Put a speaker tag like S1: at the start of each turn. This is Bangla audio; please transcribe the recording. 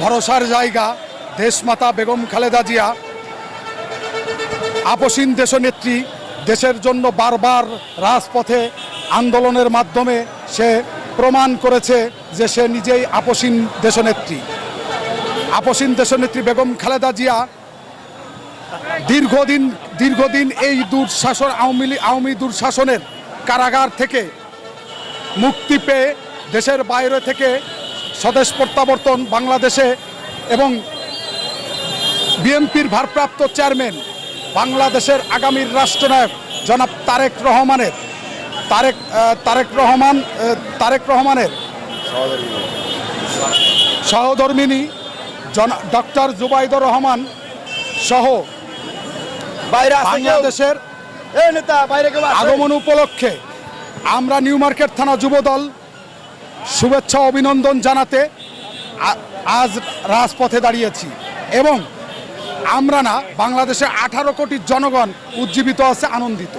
S1: ভরসার জায়গা, দেশমাতা বেগম খালেদা জিয়া, আপসীন দেশনেত্রী, দেশের জন্য বারবার রাজপথে আন্দোলনের মাধ্যমে সে প্রমাণ করেছে যে সে নিজেই আপসীন দেশনেত্রী। আপসীন দেশনেত্রী বেগম খালেদা জিয়া দীর্ঘদিন দীর্ঘদিন এই দুঃশাসন, আওয়ামী আওয়ামী দুঃশাসনের কারাগার থেকে মুক্তি পেয়ে দেশের বাইরে থেকে স্বদেশ প্রত্যাবর্তন বাংলাদেশে এবং বিএনপির ভারপ্রাপ্ত চেয়ারম্যান বাংলাদেশের আগামীর রাষ্ট্রনায়ক জনাব তারেক রহমানের তারেক তারেক রহমান তারেক রহমানের সহধর্মিনী জন ডক্টর জুবাইদুর রহমান সহ? বাংলাদেশের আগমন উপলক্ষে আমরা নিউ মার্কেট থানা যুবদল শুভেচ্ছা অভিনন্দন জানাতে আজ রাজপথে দাঁড়িয়েছি। এবং আমরা না বাংলাদেশে আঠারো কোটি জনগণ উজ্জীবিত আছে, আনন্দিত।